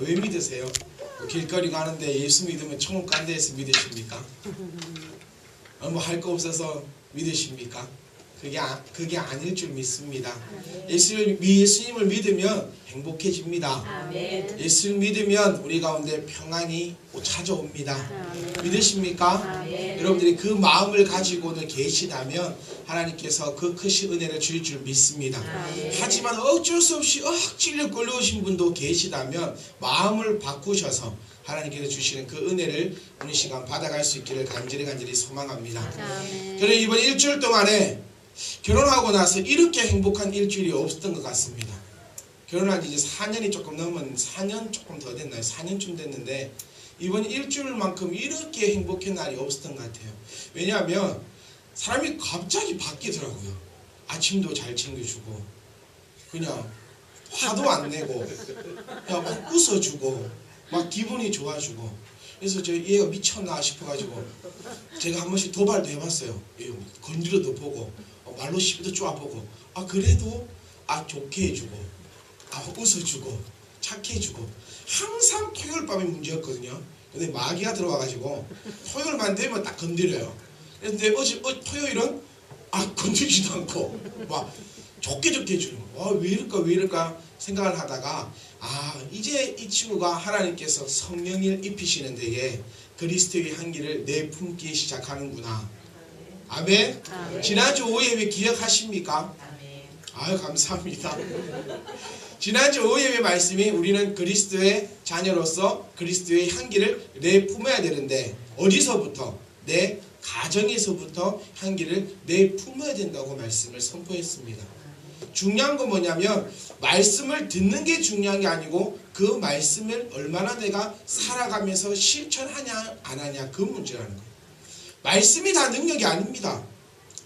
왜 믿으세요? 길거리 가는데 예수 믿으면 천국 간다 해서 믿으십니까? 어, 뭐할 거 없어서 믿으십니까? 그게, 아, 그게 아닐 줄 믿습니다. 예수를, 예수님을 믿으면 행복해집니다. 아멘. 예수를 믿으면 우리 가운데 평안이 찾아옵니다. 믿으십니까? 여러분들이 그 마음을 가지고는 계시다면 하나님께서 그 크신 은혜를 주실 줄 믿습니다. 하지만 어쩔 수 없이 억지로 끌려오신 분도 계시다면 마음을 바꾸셔서 하나님께서 주시는 그 은혜를 오늘 시간 받아갈 수 있기를 간절히 간절히 소망합니다. 저는 이번 일주일 동안에 결혼하고 나서 이렇게 행복한 일주일이 없었던 것 같습니다. 결혼한 지 이제 4년이 조금 넘은 4년 조금 더 됐나요? 4년쯤 됐는데 이번 일주일만큼 이렇게 행복한 날이 없었던 것 같아요. 왜냐하면 사람이 갑자기 바뀌더라고요. 아침도 잘 챙겨주고 그냥 화도 안 내고 그냥 막 웃어주고 막 기분이 좋아지고 그래서 저 얘가 미쳤나 싶어가지고 제가 한 번씩 도발도 해봤어요. 예, 건드려도 보고 어, 말로 시비도 쪼아보고 아 그래도 아 좋게 해주고 아 웃어주고 착해 해주고 항상 토요일 밤이 문제였거든요. 근데 마귀가 들어와가지고 토요일만 되면 딱 건드려요. 근데 어제 어, 토요일은 아 건드리지도 않고 막 좋게 좋게 해주는 거. 아, 왜 이럴까 왜 이럴까 생각을 하다가 아 이제 이 친구가 하나님께서 성령을 입히시는 데에 그리스도의 향기를 내품기 시작하는구나. 아멘. 아멘. 지난주 오예배 기억하십니까? 아멘. 아유 감사합니다. 지난주 오예배 말씀이 우리는 그리스도의 자녀로서 그리스도의 향기를 내 품어야 되는데 어디서부터 내 가정에서부터 향기를 내 품어야 된다고 말씀을 선포했습니다. 중요한 건 뭐냐면 말씀을 듣는 게 중요한 게 아니고 그 말씀을 얼마나 내가 살아가면서 실천하냐 안 하냐 그 문제라는 거예요. 말씀이 다 능력이 아닙니다.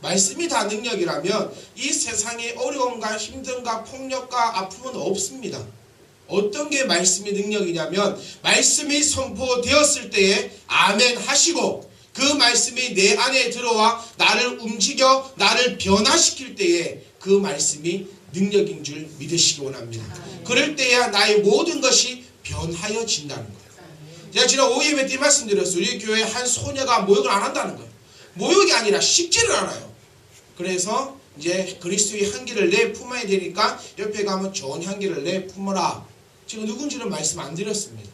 말씀이 다 능력이라면 이 세상에 어려움과 힘듦과 폭력과 아픔은 없습니다. 어떤 게 말씀의 능력이냐면 말씀이 선포되었을 때에 아멘 하시고 그 말씀이 내 안에 들어와 나를 움직여 나를 변화시킬 때에 그 말씀이 능력인 줄 믿으시기 원합니다. 그럴 때야 나의 모든 것이 변하여진다는 거예요. 제가 지난 5예배 때 말씀드렸어요. 우리 교회에 한 소녀가 모욕을 안 한다는 거예요. 모욕이 아니라 식지를 않아요. 그래서 이제 그리스도의 향기를 내 품어야 되니까 옆에 가면 좋은 향기를 내 품어라. 지금 누군지는 말씀 안 드렸습니다.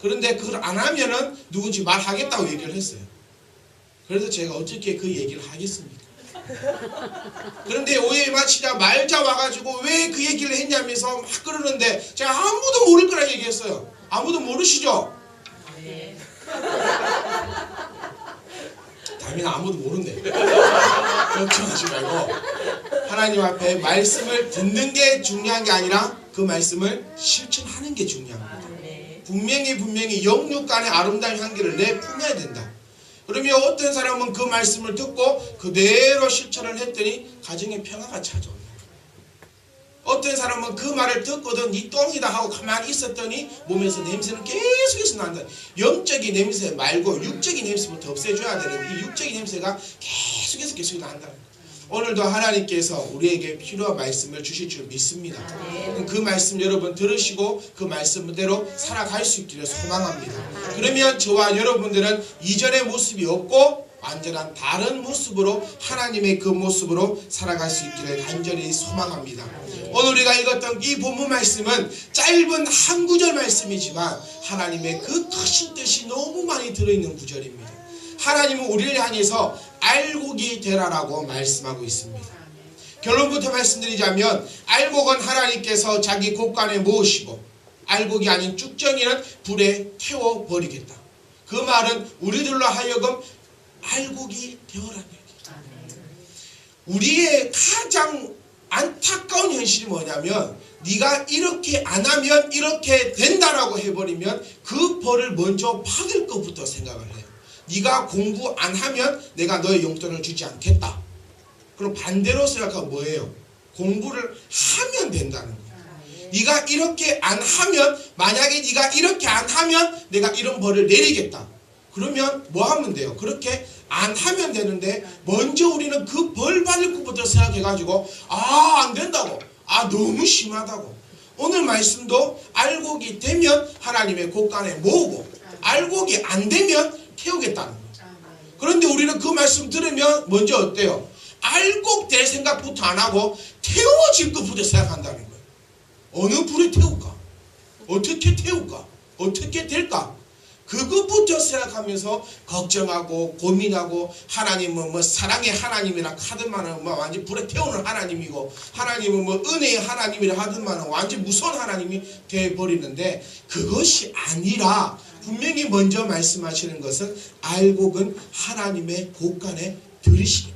그런데 그걸 안 하면은 누군지 말하겠다고 얘기를 했어요. 그래서 제가 어떻게 그 얘기를 하겠습니까? 그런데 오해 마치자 말자 와가지고 왜 그 얘기를 했냐면서 막 그러는데 제가 아무도 모를 거라 얘기했어요. 아무도 모르시죠? 다음에는 아무도 모른대. 걱정하지 말고 하나님 앞에 말씀을 듣는 게 중요한 게 아니라 그 말씀을 실천하는 게 중요합니다. 아멘. 분명히 분명히 영육 간의 아름다운 향기를 내 품어야 된다. 그러면 어떤 사람은 그 말씀을 듣고 그대로 실천을 했더니 가정에 평화가 찾아온다. 어떤 사람은 그 말을 듣거든 이 똥이다 하고 가만히 있었더니 몸에서 냄새는 계속해서 난다. 영적인 냄새 말고 육적인 냄새부터 없애줘야 되는데 이 육적인 냄새가 계속해서 계속 난다. 오늘도 하나님께서 우리에게 필요한 말씀을 주실 줄 믿습니다. 그 말씀 여러분 들으시고 그 말씀대로 살아갈 수 있기를 소망합니다. 그러면 저와 여러분들은 이전의 모습이 없고 완전한 다른 모습으로 하나님의 그 모습으로 살아갈 수 있기를 간절히 소망합니다. 오늘 우리가 읽었던 이 본문 말씀은 짧은 한 구절 말씀이지만 하나님의 그 크신 뜻이 너무 많이 들어있는 구절입니다. 하나님은 우리를 향해서 알곡이 되라라고 말씀하고 있습니다. 결론부터 말씀드리자면 알곡은 하나님께서 자기 곳간에 모으시고 알곡이 아닌 쭉정이는 불에 태워 버리겠다. 그 말은 우리들로 하여금 알곡이 되어라는 얘기. 우리의 가장 안타까운 현실이 뭐냐면 네가 이렇게 안 하면 이렇게 된다라고 해버리면 그 벌을 먼저 받을 것부터 생각을 해요. 네가 공부 안 하면 내가 너의 용돈을 주지 않겠다. 그럼 반대로 생각하면 뭐예요? 공부를 하면 된다는 거예요. 네가 이렇게 안 하면 만약에 네가 이렇게 안 하면 내가 이런 벌을 내리겠다. 그러면 뭐 하면 돼요? 그렇게 안 하면 되는데 먼저 우리는 그 벌 받을 것부터 생각해가지고 아 안 된다고 아 너무 심하다고 오늘 말씀도 알곡이 되면 하나님의 곳간에 모으고 알곡이 안 되면 태우겠다는 거예요. 그런데 우리는 그 말씀 들으면 먼저 어때요? 알곡 될 생각부터 안 하고 태워질 것부터 생각한다는 거예요. 어느 불에 태울까? 어떻게 태울까? 어떻게 될까? 그것부터 생각하면서 걱정하고 고민하고 하나님은 뭐 사랑의 하나님이라 하더만은 뭐 완전 불에 태우는 하나님이고 하나님은 뭐 은혜의 하나님이라 하더만은 완전 무서운 하나님이 되어 버리는데 그것이 아니라 분명히 먼저 말씀하시는 것은 알곡은 하나님의 곳간에 들으시니까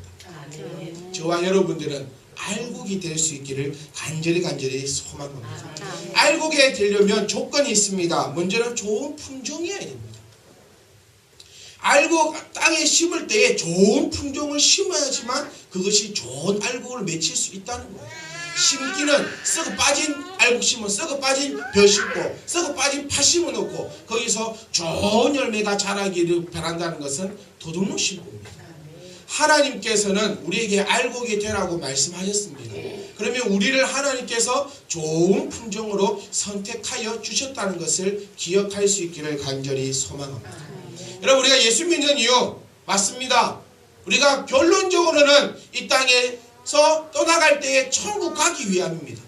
저와 여러분들은 알곡이 될 수 있기를 간절히 간절히 소망합니다. 알곡에 되려면 조건이 있습니다. 먼저는 좋은 품종이어야 됩니다. 알곡 땅에 심을 때에 좋은 품종을 심어야지만 그것이 좋은 알곡을 맺힐 수 있다는 거예요. 심기는 썩어 빠진 알곡 심어 썩어 빠진 벼 심고 썩어 빠진 파 심어 놓고 거기서 좋은 열매가 자라기를 바란다는 것은 도둑놈 심고입니다. 하나님께서는 우리에게 알곡이 되라고 말씀하셨습니다. 그러면 우리를 하나님께서 좋은 품종으로 선택하여 주셨다는 것을 기억할 수 있기를 간절히 소망합니다. 여러분 우리가 예수 믿는 이유 맞습니다. 우리가 결론적으로는 이 땅에서 떠나갈 때에 천국 가기 위함입니다.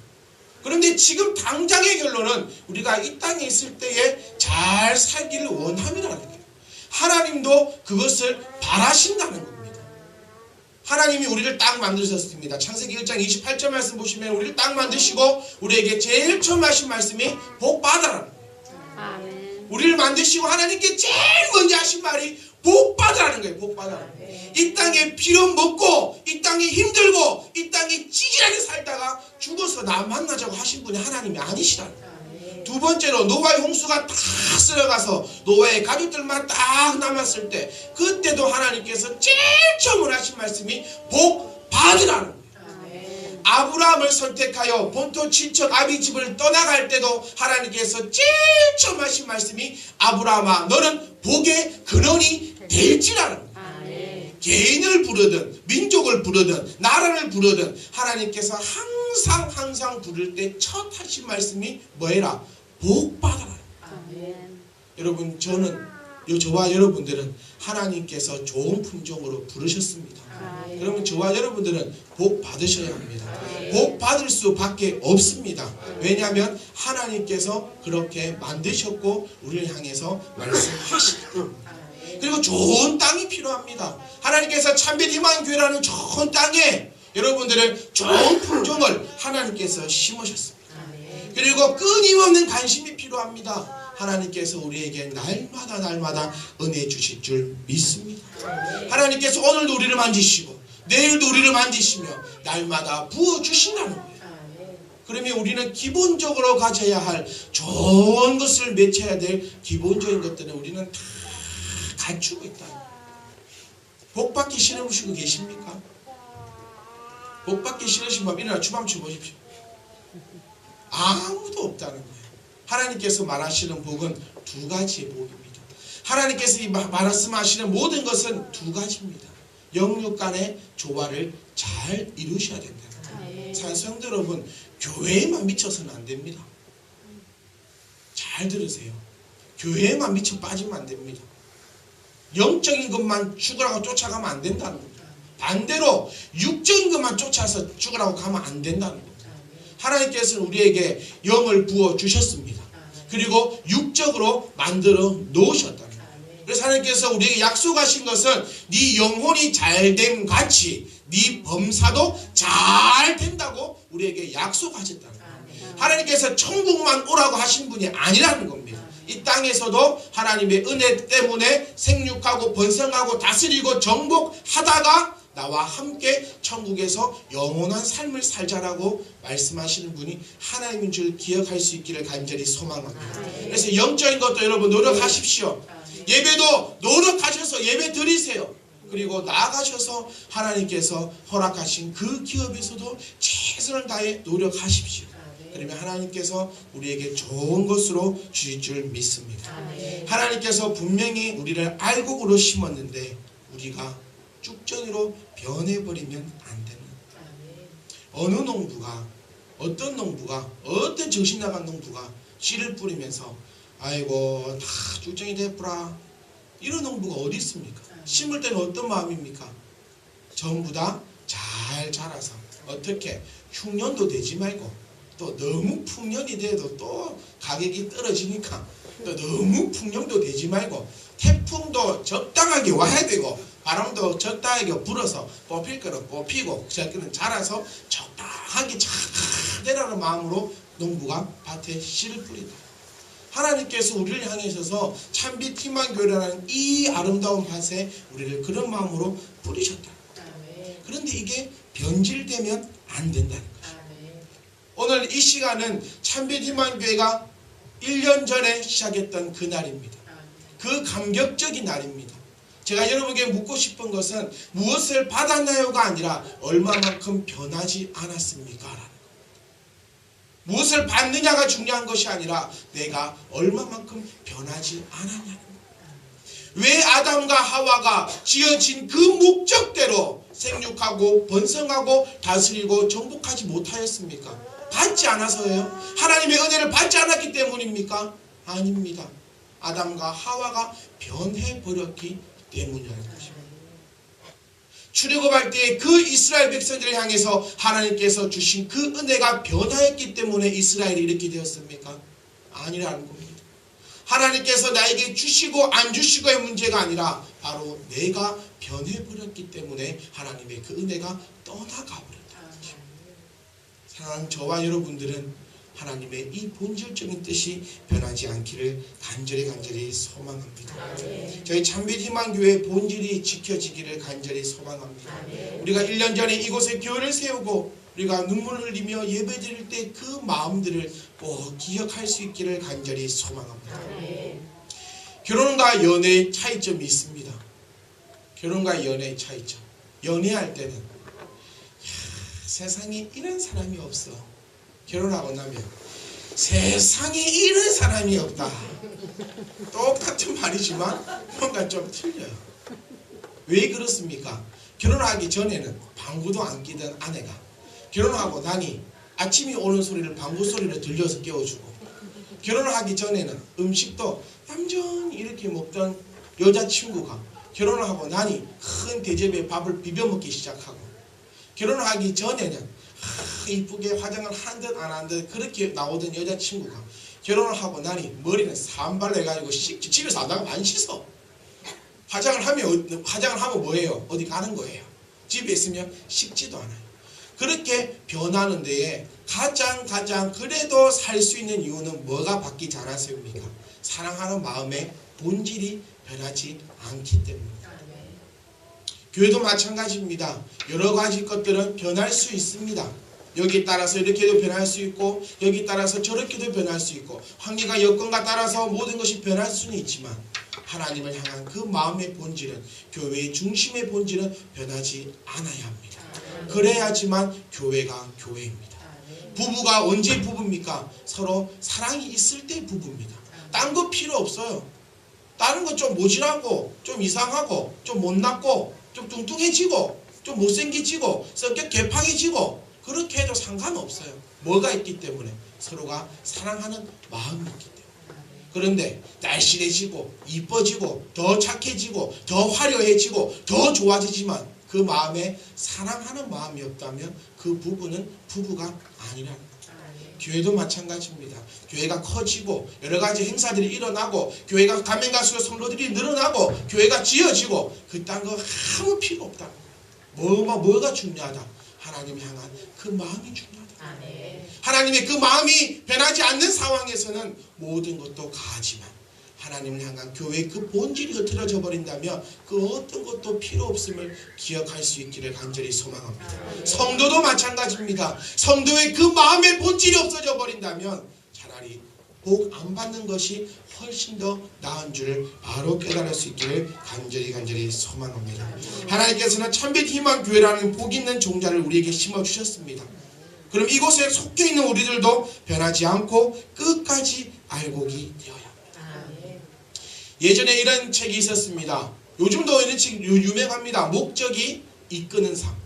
그런데 지금 당장의 결론은 우리가 이 땅에 있을 때에 잘 살기를 원함이라는 거예요. 하나님도 그것을 바라신다는 겁니다. 하나님이 우리를 딱 만드셨습니다. 창세기 1장 28절 말씀 보시면 우리를 딱 만드시고 우리에게 제일 처음 하신 말씀이 복 거예요. 아멘. 우리를 만드시고 하나님께 제일 먼저 하신 말이 복 받으라는 거예요. 복 받아라. 이 땅에 피로 먹고 이 땅에 힘들고 이 땅에 찌질하게 살다가 죽어서 나 만나자고 하신 분이 하나님이 아니시라는 거예요. 두 번째로 노아의 홍수가 다 쓸어가서 노아의 가족들만 딱 남았을 때 그때도 하나님께서 제일 처음 하신 말씀이 복 받으라는 거예요. 아브라함을 선택하여 본토 친척 아비 집을 떠나갈 때도 하나님께서 제일 처음 하신 말씀이 아브라함아 너는 복의 근원이 될지라는 거예요. 아멘. 개인을 부르든 민족을 부르든 나라를 부르든 하나님께서 항상 항상 부를 때 첫 하신 말씀이 뭐해라 복 받아라 아멘. 여러분 저는 요 저와 여러분들은 하나님께서 좋은 품종으로 부르셨습니다 아멘. 그러면 저와 여러분들은 복 받으셔야 합니다 복 받을 수밖에 없습니다 왜냐하면 하나님께서 그렇게 만드셨고 우리를 향해서 말씀하시고 그리고 좋은 땅이 필요합니다. 하나님께서 참빛 희망 교회라는 좋은 땅에 여러분들을 좋은 품종을 하나님께서 심으셨습니다. 그리고 끊임없는 관심이 필요합니다. 하나님께서 우리에게 날마다 날마다 은혜 주실 줄 믿습니다. 하나님께서 오늘도 우리를 만지시고 내일도 우리를 만지시며 날마다 부어 주신다는 거예요. 그러면 우리는 기본적으로 가져야 할 좋은 것을 맺혀야 될 기본적인 것들은 우리는 다 갖추고 있다. 복 받기 싫으시고 계십니까? 복 받기 싫으신 분 일어나 주방쳐 보십시오. 아무도 없다는 거예요. 하나님께서 말하시는 복은 두 가지의 복입니다. 하나님께서 말씀하시는 모든 것은 두 가지입니다. 영육 간의 조화를 잘 이루셔야 된다. 아멘. 사 성도 여러분, 교회에만 미쳐서는 안 됩니다. 잘 들으세요. 교회에만 미쳐 빠지면 안 됩니다. 영적인 것만 죽으라고 쫓아가면 안 된다는 겁니다. 반대로 육적인 것만 쫓아서 죽으라고 가면 안 된다는 겁니다. 하나님께서는 우리에게 영을 부어 주셨습니다. 그리고 육적으로 만들어 놓으셨다는 거예요. 그래서 하나님께서 우리에게 약속하신 것은 네 영혼이 잘됨 같이 네 범사도 잘 된다고 우리에게 약속하셨다는 거예요. 하나님께서 천국만 오라고 하신 분이 아니라는 겁니다. 이 땅에서도 하나님의 은혜 때문에 생육하고 번성하고 다스리고 정복하다가 나와 함께 천국에서 영원한 삶을 살자라고 말씀하시는 분이 하나님인 줄 기억할 수 있기를 간절히 소망합니다. 그래서 영적인 것도 여러분 노력하십시오. 예배도 노력하셔서 예배 드리세요. 그리고 나아가셔서 하나님께서 허락하신 그 기업에서도 최선을 다해 노력하십시오. 그러면 하나님께서 우리에게 좋은 것으로 주실 줄 믿습니다. 하나님께서 분명히 우리를 알곡으로 심었는데 우리가 쭉정이로 변해버리면 안 되는 어느 농부가 어떤 농부가 어떤 정신 나간 농부가 씨를 뿌리면서 아이고 다 죽정이 됐구라 이런 농부가 어디 있습니까? 심을 때는 어떤 마음입니까? 전부 다 잘 자라서 어떻게 흉년도 되지 말고 또 너무 풍년이 돼도 또 가격이 떨어지니까 또 너무 풍년도 되지 말고 태풍도 적당하게 와야 되고 바람도 적당하게 불어서 뽑힐 거는 뽑히고 저기는 자라서 적당하게 잘 되라는 마음으로 농부가 밭에 씨를 뿌린다. 하나님께서 우리를 향하셔서 참빛 희망 교회라는 이 아름다운 밭에 우리를 그런 마음으로 뿌리셨다. 그런데 이게 변질되면 안 된다는 거죠. 오늘 이 시간은 참빛 희망 교회가 1년 전에 시작했던 그 날입니다. 그 감격적인 날입니다. 제가 여러분에게 묻고 싶은 것은 무엇을 받았나요가 아니라 얼마만큼 변하지 않았습니까? 라는 거. 무엇을 받느냐가 중요한 것이 아니라 내가 얼마만큼 변하지 않았냐는 거. 왜 아담과 하와가 지어진 그 목적대로 생육하고 번성하고 다스리고 정복하지 못하였습니까? 받지 않아서예요? 하나님의 은혜를 받지 않았기 때문입니까? 아닙니다. 아담과 하와가 변해버렸기 때문이라는 것입니다. 출애굽할 때 그 이스라엘 백성들을 향해서 하나님께서 주신 그 은혜가 변하였기 때문에 이스라엘이 이렇게 되었습니까? 아니라는 겁니다. 하나님께서 나에게 주시고 안 주시고의 문제가 아니라 바로 내가 변해버렸기 때문에 하나님의 그 은혜가 떠나가 버렸다. 사랑하는 저와 여러분들은 하나님의 이 본질적인 뜻이 변하지 않기를 간절히 간절히 소망합니다. 저희 참빛 희망교회 본질이 지켜지기를 간절히 소망합니다. 우리가 1년 전에 이곳에 교회를 세우고 우리가 눈물을 흘리며 예배 드릴 때 그 마음들을 꼭 기억할 수 있기를 간절히 소망합니다. 결혼과 연애의 차이점이 있습니다. 결혼과 연애의 차이점. 연애할 때는 야, 세상에 이런 사람이 없어. 결혼하고 나면 세상에 이런 사람이 없다. 똑같은 말이지만 뭔가 좀 틀려요. 왜 그렇습니까? 결혼하기 전에는 방구도 안 끼던 아내가 결혼하고 나니 아침이 오는 소리를 방구 소리를 들려서 깨워주고 결혼을 하기 전에는 음식도 얌전히 이렇게 먹던 여자친구가 결혼을 하고 나니 큰 대접에 밥을 비벼 먹기 시작하고 결혼을 하기 전에는 하, 이쁘게 화장을 한 듯 안 한 듯 그렇게 나오던 여자친구가 결혼을 하고 나니 머리는 산발로 해가지고 씻, 집에서 안 나가면 안 씻어 화장을 하면 어- 화장을 하면 뭐예요? 어디 가는 거예요 집에 있으면 씻지도 않아요 그렇게 변하는 데에 가장 가장 그래도 살 수 있는 이유는 뭐가 바뀌지 않았습니까? 사랑하는 마음의 본질이 변하지 않기 때문입니다. 아멘. 교회도 마찬가지입니다. 여러 가지 것들은 변할 수 있습니다. 여기 따라서 이렇게도 변할 수 있고 여기 따라서 저렇게도 변할 수 있고 환경과 여건과 따라서 모든 것이 변할 수는 있지만 하나님을 향한 그 마음의 본질은 교회의 중심의 본질은 변하지 않아야 합니다. 그래야지만 교회가 교회입니다. 부부가 언제 부부입니까? 서로 사랑이 있을 때 부부입니다. 딴 거 필요 없어요. 다른 거 좀 모질하고 좀 이상하고 좀 못났고 좀 뚱뚱해지고 좀 못생겨지고 성격 개팡해지고 그렇게 해도 상관없어요. 뭐가 있기 때문에 서로가 사랑하는 마음이 있기 때문에. 그런데 날씬해지고 이뻐지고 더 착해지고 더 화려해지고 더 좋아지지만 그 마음에 사랑하는 마음이 없다면 그 부부는 부부가 아니라는. 교회도 마찬가지입니다. 교회가 커지고 여러 가지 행사들이 일어나고 교회가 갈수록 성도들이 늘어나고 교회가 지어지고 그딴 거 아무 필요 없다. 뭐가 뭐가 중요하다. 하나님 향한 그 마음이 중요하다. 아멘. 하나님의 그 마음이 변하지 않는 상황에서는 모든 것도 가하지만 하나님을 향한 교회의 그 본질이 흐트러져 버린다면 그 어떤 것도 필요 없음을 기억할 수 있기를 간절히 소망합니다. 성도도 마찬가지입니다. 성도의 그 마음의 본질이 없어져 버린다면 차라리 복 안 받는 것이 훨씬 더 나은 줄을 바로 깨달을 수 있기를 간절히 간절히 소망합니다. 하나님께서는 참빛 희망 교회라는 복 있는 종자를 우리에게 심어 주셨습니다. 그럼 이곳에 속해 있는 우리들도 변하지 않고 끝까지 알고기 되어야 합니다. 예전에 이런 책이 있었습니다. 요즘도 이런 책 유- 유명합니다. 목적이 이끄는 삶.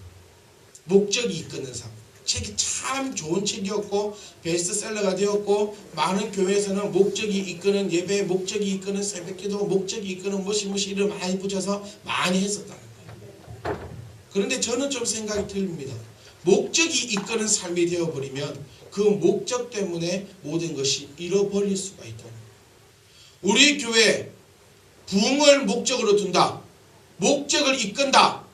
목적이 이끄는 삶. 책이 참 좋은 책이었고 베스트셀러가 되었고 많은 교회에서는 목적이 이끄는 예배, 목적이 이끄는 새벽기도, 목적이 이끄는 무시 무시 이름 많이 붙여서 많이 했었다는 거예요. 그런데 저는 좀 생각이 틀립니다. 목적이 이끄는 삶이 되어버리면 그 목적 때문에 모든 것이 잃어버릴 수가 있다. 우리 교회 부흥을 목적으로 둔다. 목적을 이끈다.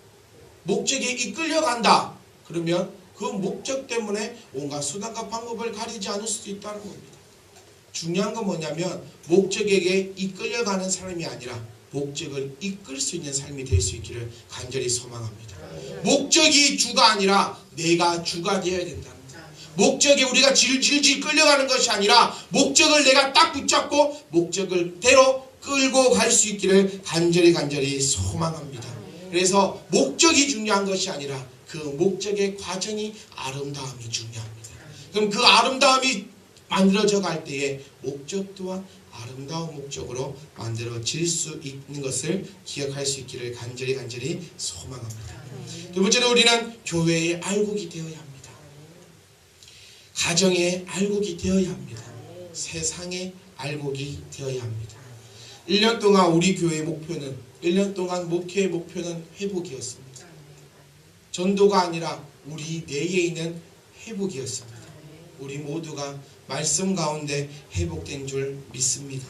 목적에 이끌려간다. 그러면 그 목적 때문에 온갖 수단과 방법을 가리지 않을 수도 있다는 겁니다. 중요한 건 뭐냐면 목적에게 이끌려가는 삶이 아니라 목적을 이끌 수 있는 삶이 될 수 있기를 간절히 소망합니다. 목적이 주가 아니라 내가 주가 되어야 된다는 거예요. 목적에 우리가 질질질 끌려가는 것이 아니라 목적을 내가 딱 붙잡고 목적을 대로 끌고 갈 수 있기를 간절히 간절히 소망합니다. 그래서 목적이 중요한 것이 아니라 그 목적의 과정이 아름다움이 중요합니다. 그럼 그 아름다움이 만들어져 갈 때에 목적 또한 아름다운 목적으로 만들어질 수 있는 것을 기억할 수 있기를 간절히 간절히 소망합니다. 두 번째로 우리는 교회의 알곡이 되어야 합니다. 가정의 알곡이 되어야 합니다. 세상의 알곡이 되어야 합니다. 1년 동안 우리 교회의 목표는 1년 동안 목회의 목표는 회복이었습니다. 전도가 아니라 우리 내에 있는 회복이었습니다. 우리 모두가 말씀 가운데 회복된 줄 믿습니다.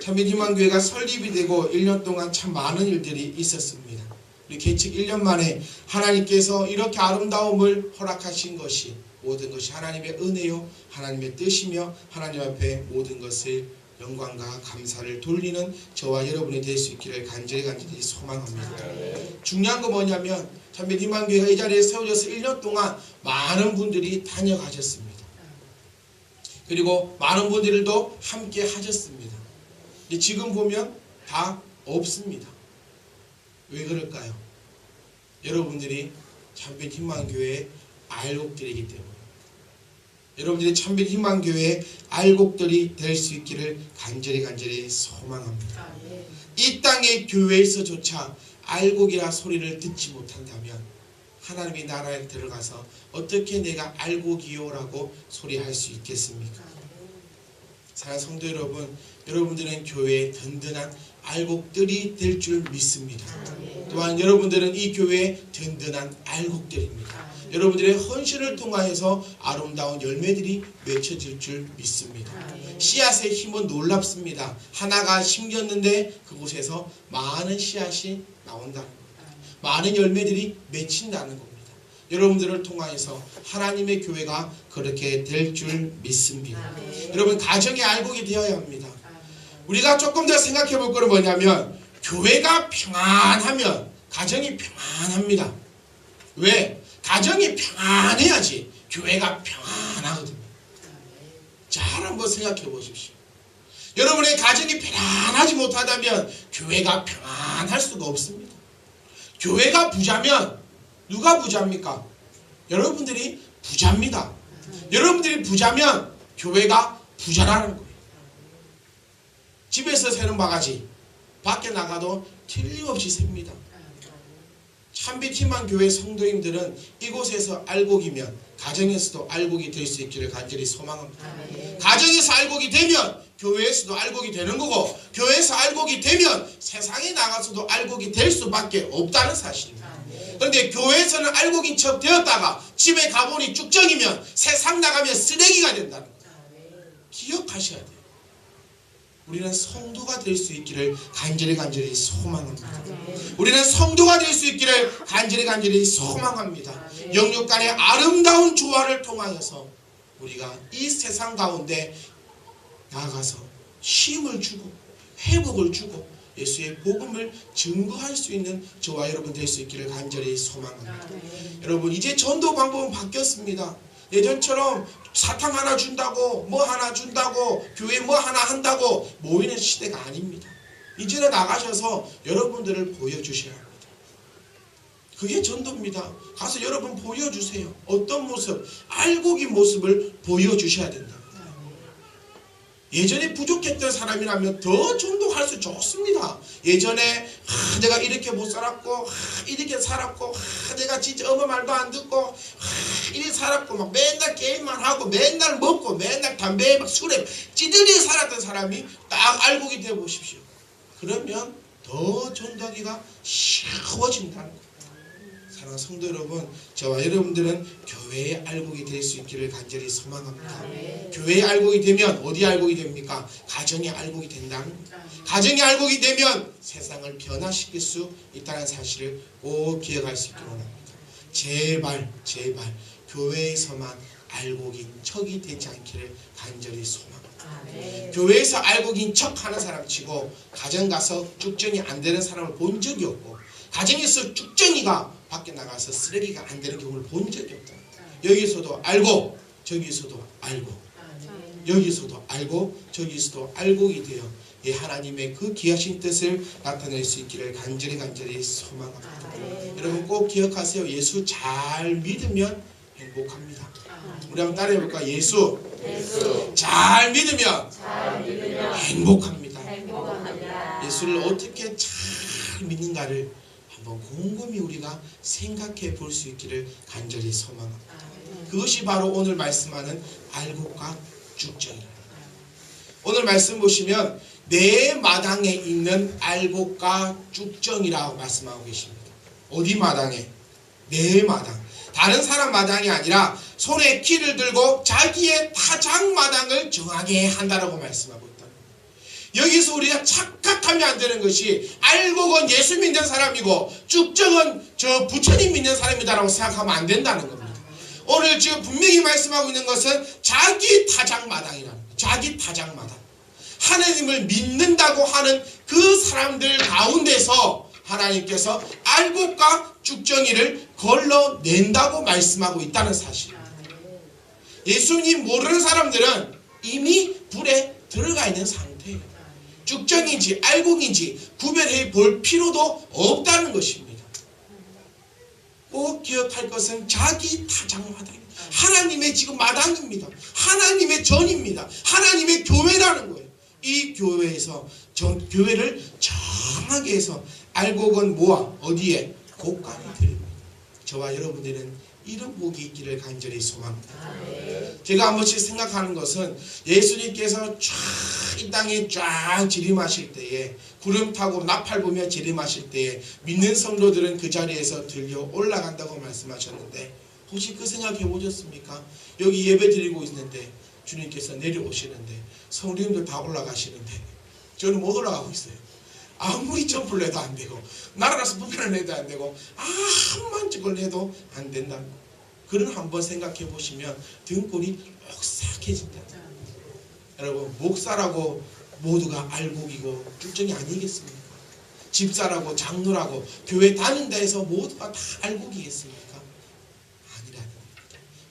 참미희망교회가 설립이 되고 1년 동안 참 많은 일들이 있었습니다. 우리 개측 1년 만에 하나님께서 이렇게 아름다움을 허락하신 것이 모든 것이 하나님의 은혜요 하나님의 뜻이며 하나님 앞에 모든 것을 영광과 감사를 돌리는 저와 여러분이 될 수 있기를 간절히 간절히 소망합니다. 중요한 건 뭐냐면 참빛 희망교회가 이 자리에 세워져서 1년 동안 많은 분들이 다녀가셨습니다. 그리고 많은 분들도 함께 하셨습니다. 근데 지금 보면 다 없습니다. 왜 그럴까요? 여러분들이 참빛 희망교회의 알곡들이기 때문에 여러분들이 참빛 희망교회의 알곡들이 될 수 있기를 간절히 간절히 소망합니다. 이 땅의 교회에서조차 알곡이라 소리를 듣지 못한다면 하나님의 나라에 들어가서 어떻게 내가 알곡이요라고 소리할 수 있겠습니까? 사랑하는 성도 여러분, 여러분들은 교회의 든든한 알곡들이 될 줄 믿습니다. 또한 여러분들은 이 교회의 든든한 알곡들입니다. 여러분들의 헌신을 통하여서 아름다운 열매들이 맺혀질 줄 믿습니다. 씨앗의 힘은 놀랍습니다. 하나가 심겼는데 그곳에서 많은 씨앗이 겁니다. 많은 열매들이 맺힌다는 겁니다. 여러분들을 통하여서 하나님의 교회가 그렇게 될 줄 믿습니다. 여러분 가정의 알곡이 되어야 합니다. 우리가 조금 더 생각해 볼 거는 뭐냐면 교회가 평안하면 가정이 평안합니다. 왜? 가정이 평안해야지 교회가 평안하거든요. 잘 한번 생각해 보십시오. 여러분의 가정이 평안하지 못하다면 교회가 평안할 수가 없습니다. 교회가 부자면 누가 부자입니까? 여러분들이 부자입니다. 여러분들이 부자면 교회가 부자라는 거예요. 집에서 새는 바가지 밖에 나가도 틀림없이 셉니다. 참빛희망 교회 성도님들은 이곳에서 알곡이면 가정에서도 알곡이 될 수 있기를 간절히 소망합니다. 가정에서 알곡이 되면 교회에서도 알곡이 되는 거고 교회에서 알곡이 되면 세상에 나가서도 알곡이 될 수밖에 없다는 사실입니다. 그런데 교회에서는 알곡인 척 되었다가 집에 가보니 쭉정이면 세상 나가면 쓰레기가 된다는 거예요. 기억하셔야 돼요. 우리는 성도가 될 수 있기를 간절히 간절히 소망합니다. 우리는 성도가 될 수 있기를 간절히 간절히 소망합니다. 영육 간의 아름다운 조화를 통하여서 우리가 이 세상 가운데 나아가서 힘을 주고 회복을 주고 예수의 복음을 증거할 수 있는 저와 여러분 될 수 있기를 간절히 소망합니다. 여러분 이제 전도 방법은 바뀌었습니다. 예전처럼 사탕 하나 준다고 뭐 하나 준다고 교회 뭐 하나 한다고 모이는 시대가 아닙니다. 이제는 나가셔서 여러분들을 보여주셔야 합니다. 그게 전도입니다. 가서 여러분 보여주세요. 어떤 모습, 알곡인 모습을 보여주셔야 된다. 예전에 부족했던 사람이라면 더 전도할 수 좋습니다. 예전에 아, 내가 이렇게 못 살았고 아, 이렇게 살았고 아, 내가 진짜 어머 말도 안 듣고 아, 이리 살았고 막 맨날 게임만 하고 맨날 먹고 맨날 담배에 막 술에 찌들이 살았던 사람이 딱 알고기 되어 보십시오. 그러면 더 전도하기가 쉬워진다는 거예요. 사랑하는 성도 여러분, 저와 여러분들은 교회의 알곡이 될 수 있기를 간절히 소망합니다. 교회의 알곡이 되면 어디 알곡이 됩니까? 가정의 알곡이 된다는 거예요. 가정의 알곡이 되면 세상을 변화시킬 수 있다는 사실을 꼭 기억할 수 있기를 원합니다. 제발 제발 교회에서만 알곡인 척이 되지 않기를 간절히 소망합니다. 교회에서 알곡인 척 하는 사람 치고 가정 가서 쭉정이 안 되는 사람을 본 적이 없고 가정에서 쭉정이가 밖에 나가서 쓰레기가 안 되는 경우를 본 적이 없다. 여기서도 알고 저기서도 알고 여기서도 알고 저기서도 알고이 되어 이 하나님의 그 귀하신 뜻을 나타낼 수 있기를 간절히 간절히 소망합니다. 여러분 꼭 기억하세요. 예수 잘 믿으면 행복합니다. 우리 한번 따라해 볼까? 예수 예수 잘 믿으면 잘 믿으면 행복합니다. 행복합니다. 예수를 어떻게 잘 믿는가를 한번 곰곰이 우리가 생각해 볼 수 있기를 간절히 소망합니다. 그것이 바로 오늘 말씀하는 알곡과 죽정이라. 오늘 말씀 보시면 내 마당에 있는 알곡과 죽정이라고 말씀하고 계십니다. 어디 마당에? 내 마당. 다른 사람 마당이 아니라 손에 키를 들고 자기의 타작 마당을 정하게 한다라고 말씀하고 있다. 여기서 우리가 착각하면 안 되는 것이 알곡은 예수 믿는 사람이고 죽정은 저 부처님 믿는 사람이다라고 생각하면 안 된다는 겁니다. 오늘 지금 분명히 말씀하고 있는 것은 자기 타작 마당이라는 거예요. 자기 타작 마당. 하나님을 믿는다고 하는 그 사람들 가운데서 하나님께서 알곡과 죽정이를 걸러낸다고 말씀하고 있다는 사실. 예수님 모르는 사람들은 이미 불에 들어가 있는 상태예요. 죽정인지 알곡인지 구별해 볼 필요도 없다는 것입니다. 꼭 기억할 것은 자기 타작마당. 하나님의 지금 마당입니다. 하나님의 전입니다. 하나님의 교회라는 거예요. 이 교회에서 전 교회를 정하게 해서 알곡은 모아 어디에 곳간에 드립니다. 저와 여러분들은 이런 복이 있기를 간절히 소망합니다. 제가 한 번씩 생각하는 것은 예수님께서 쫙 이 땅에 쫙 지림하실 때에 구름 타고 나팔 보며 지림하실 때에 믿는 성도들은 그 자리에서 들려 올라간다고 말씀하셨는데 혹시 그 생각해 보셨습니까? 여기 예배 드리고 있는데 주님께서 내려오시는데 성도님들 다 올라가시는데 저는 못 올라가고 있어요. 아무리 점프를 해도 안 되고 날아가서 분편을 해도 안 되고 아무만 찍을 해도 안 된다는 거. 그런 한번 생각해 보시면 등골이 오싹해진다. 여러분 목사라고 모두가 알곡이고 쭉정이 아니겠습니까? 집사라고 장로라고 교회 다닌다 해서 모두가 다 알곡이겠습니까?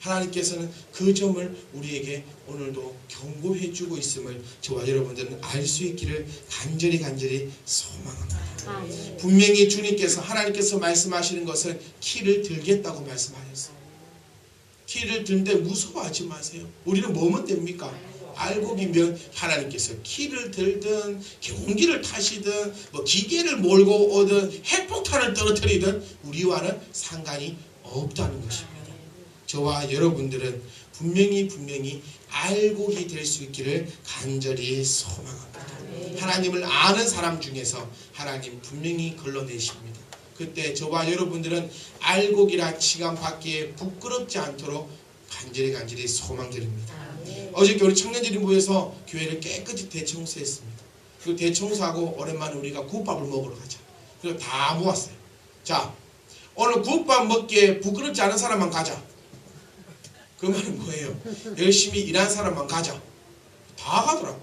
하나님께서는 그 점을 우리에게 오늘도 경고해 주고 있음을 저와 여러분들은 알 수 있기를 간절히 간절히 소망합니다. 아멘. 분명히 주님께서 하나님께서 말씀하시는 것은 키를 들겠다고 말씀하셨어요. 키를 드는데 무서워하지 마세요. 우리는 뭐면 됩니까? 알곡이면 하나님께서 키를 들든 경기를 타시든 뭐 기계를 몰고 오든 핵폭탄을 떨어뜨리든 우리와는 상관이 없다는 것입니다. 저와 여러분들은 분명히 분명히 알곡이 될 수 있기를 간절히 소망합니다. 하나님을 아는 사람 중에서 하나님 분명히 걸러내십니다. 그때 저와 여러분들은 알곡이라 시간 받기에 부끄럽지 않도록 간절히 간절히 소망드립니다. 어저께 우리 청년들이 모여서 교회를 깨끗이 대청소했습니다. 그 대청소하고 오랜만에 우리가 국밥을 먹으러 가자. 그리고 다 모았어요. 자, 오늘 국밥 먹기에 부끄럽지 않은 사람만 가자. 그 말은 뭐예요? 열심히 일한 사람만 가자. 다 가더라고.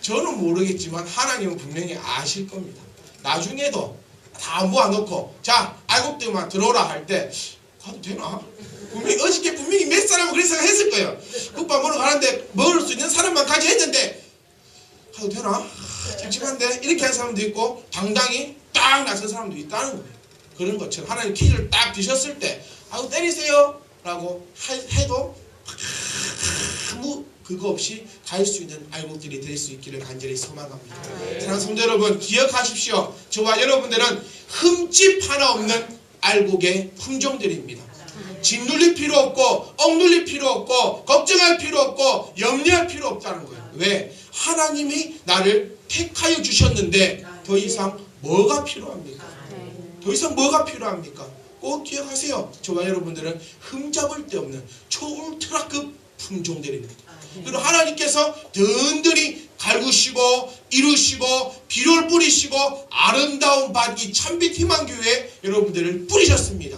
저는 모르겠지만 하나님은 분명히 아실 겁니다. 나중에도 다 모아놓고 자 알곡들만 들어오라 할 때 가도 되나? 분명히 어저께 분명히 몇 사람은 그런 생각 했을 거예요. 국밥 먹으러 가는데 먹을 수 있는 사람만 가지 했는데 가도 되나? 아, 찝찝한데 이렇게 한 사람도 있고 당당히 딱 나선 사람도 있다는 거예요. 그런 것처럼 하나님 퀴즈를 딱 드셨을 때 아우 때리세요 라고 하- 해도 아무 그거 없이 갈 수 있는 알곡들이 될 수 있기를 간절히 소망합니다. 사랑하는 성도 여러분 기억하십시오. 저와 여러분들은 흠집 하나 없는 알곡의 품종들입니다. 짓눌릴 필요 없고 억눌릴 필요 없고 걱정할 필요 없고 염려할 필요 없다는 거예요. 왜? 하나님이 나를 택하여 주셨는데 더 이상 뭐가 필요합니까? 더 이상 뭐가 필요합니까? 꼭 기억하세요. 저와 여러분들은 흠잡을 데 없는 초울트라급 품종들입니다. 그리고 하나님께서 든든히 갈구시고 이루시고 비료를 뿌리시고 아름다운 밭이 참빛 희망교회에 여러분들을 뿌리셨습니다.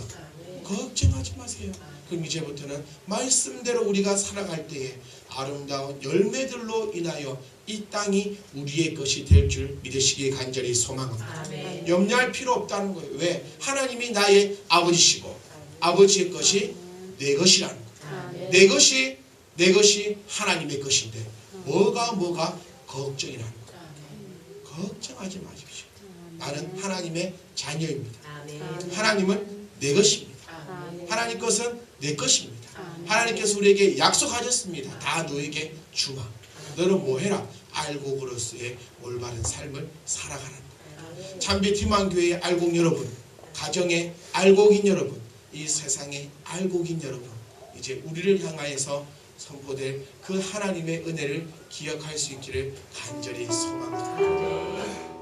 걱정하지 마세요. 그럼 이제부터는 말씀대로 우리가 살아갈 때에 아름다운 열매들로 인하여 이 땅이 우리의 것이 될 줄 믿으시기 간절히 소망합니다. 아멘. 염려할 필요 없다는 거예요. 왜? 하나님이 나의 아버지시고 아버지의 것이 내 것이라는 거예요. 아멘. 내 것이 내 것이 하나님의 것인데 뭐가 뭐가 걱정이라는 거예요. 걱정하지 마십시오. 나는 하나님의 자녀입니다. 아멘. 하나님은 내 것입니다. 하나님 것은 내 것입니다. 하나님께서 우리에게 약속하셨습니다. 다 너에게 주마. 너는 뭐 해라? 알곡으로서의 올바른 삶을 살아가라는 거예요. 참빛 희망교회의 알곡 여러분, 가정의 알곡인 여러분, 이 세상의 알곡인 여러분, 이제 우리를 향하여서 선포될 그 하나님의 은혜를 기억할 수 있기를 간절히 소망합니다. 아멘.